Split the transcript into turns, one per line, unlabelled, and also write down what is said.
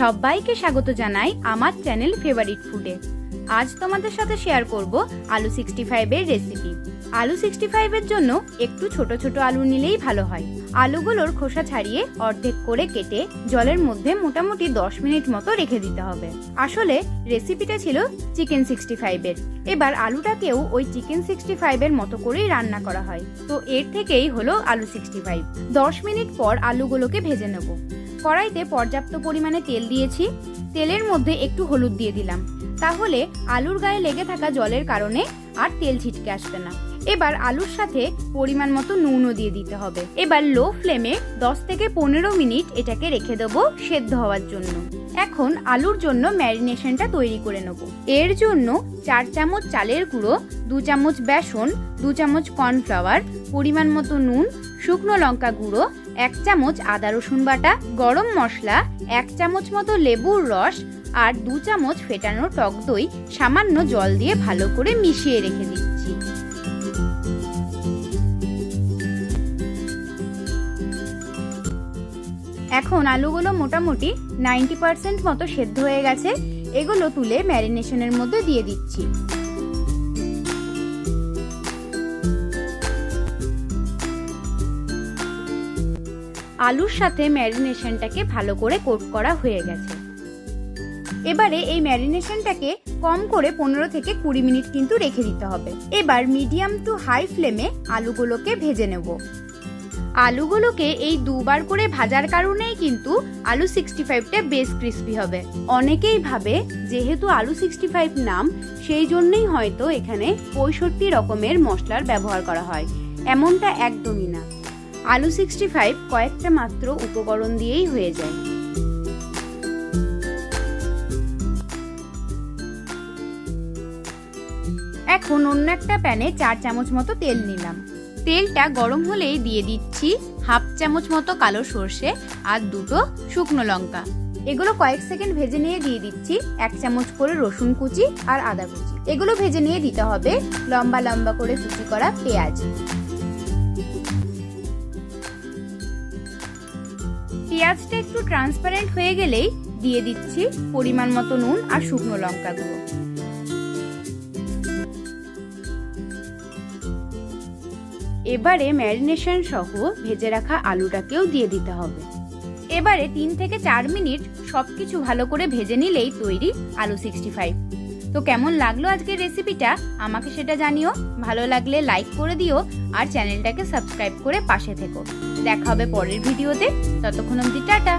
সবাইকে স্বাগত জানাই আমার চ্যানেল ফেভারিট ফুডে। আজ তোমাদের সাথে শেয়ার করব আলু সিক্সটি ফাইভের রেসিপি আলু সিক্সটি ফাইভের জন্য একটু ছোট ছোট আলু নিলেই ভালো হয়। আলুগুলোর খোসা ছাড়িয়ে অর্ধেক করে কেটে জলের মধ্যে মোটামুটি দশ মিনিট মতো রেখে দিতে হবে। আসলে রেসিপিটা ছিল চিকেন সিক্সটি ফাইভের এবার আলুটাকেও ওই চিকেন সিক্সটি ফাইভের মতো করেই রান্না করা হয়। তো এর থেকেই হলো আলু সিক্সটি ফাইভ দশ মিনিট পর আলুগুলোকে ভেজে নেব। কড়াইতে পর্যাপ্ত পরিমাণে তেল দিয়েছি। তেলের মধ্যে একটু হলুদ দিয়ে দিলাম। তাহলে আলুর গায়ে লেগে থাকা জলের কারণে আর তেল ছিটকে আসবে না। এবার আলুর সাথে পরিমাণ মতো নুনও দিয়ে দিতে হবে। এবার লো ফ্লেমে দশ থেকে পনেরো মিনিট এটাকে রেখে দেবো সেদ্ধ হওয়ার জন্য। এখন আলুর জন্য ম্যারিনেশনটা তৈরি করে নেব। এর জন্য চার চামচ চালের গুঁড়ো, দু চামচ বেসন, দু চামচ কর্নফ্লাওয়ার, পরিমাণ মতো নুন, শুকনো লঙ্কা গুঁড়ো এক চামচ আদা রসুন বাটা, গরম মশলা, এক চামচ মতো লেবুর রস আর দু চামচ ফেটানো টক দই সামান্য জল দিয়ে ভালো করে মিশিয়ে রেখে দিচ্ছি। এখন আলুগুলো মোটামুটি নাইনটি পার্সেন্ট মতো সেদ্ধ হয়ে গেছে। এগুলো তুলে ম্যারিনেশনের মধ্যে দিয়ে দিচ্ছি। আলুর সাথে ম্যারিনেশনটাকে ভালো করে কোট করা হয়ে গেছে। এবারে এই ম্যারিনেশনটাকে কম করে পনেরো থেকে কুড়ি মিনিট কিন্তু রেখে দিতে হবে। এবার মিডিয়াম টু হাই ফ্লেমে আলুগুলোকে ভেজে নেব। আলুগুলোকে এই দুবার করে ভাজার কারণেই কিন্তু আলু সিক্সটি ফাইভটা বেশ ক্রিস্পি হবে। অনেকেই ভাবে যেহেতু আলু সিক্সটি ফাইভ নাম, সেই জন্যই হয়তো এখানে পঁয়ষট্টি রকমের মশলার ব্যবহার করা হয়। এমনটা একদমই না। আলু সিক্সটি ফাইভ কয়েকটা মাত্র উপকরণ দিয়েই হয়ে যায়। এখন অন্য একটা প্যানে চার চামচ মতো তেল নিলাম। তেলটা গরম হলেই দিয়ে দিচ্ছি হাফ চামচ মতো কালো সর্ষে আর দুটো শুকনো লঙ্কা। এগুলো কয়েক সেকেন্ড ভেজে নিয়ে দিয়ে দিচ্ছি এক চামচ করে রসুন কুচি আর আদা কুচি। এগুলো ভেজে নিয়ে দিতে হবে লম্বা লম্বা করে কুচি করা পেঁয়াজ। পেঁয়াজটা একটু ট্রান্সপারেন্ট হয়ে গেলেই দিয়ে দিচ্ছি পরিমাণ মতো নুন আর শুকনো লঙ্কা গুঁড়ো এবারে ম্যারিনেশন সহ ভেজে রাখা আলুটাকেও দিয়ে দিতে হবে। এবারে তিন থেকে চার মিনিট সব কিছু ভালো করে ভেজে নিলেই তৈরি আলু সিক্সটি ফাইভ তো কেমন লাগল আজকের রেসিপিটা আমাকে সেটা জানিও। ভালো লাগলে লাইক করে দিও আর চ্যানেলটাকে সাবস্ক্রাইব করে পাশে থেকো। দেখা হবে পরের ভিডিওতে ততক্ষণ অবধি টাটা।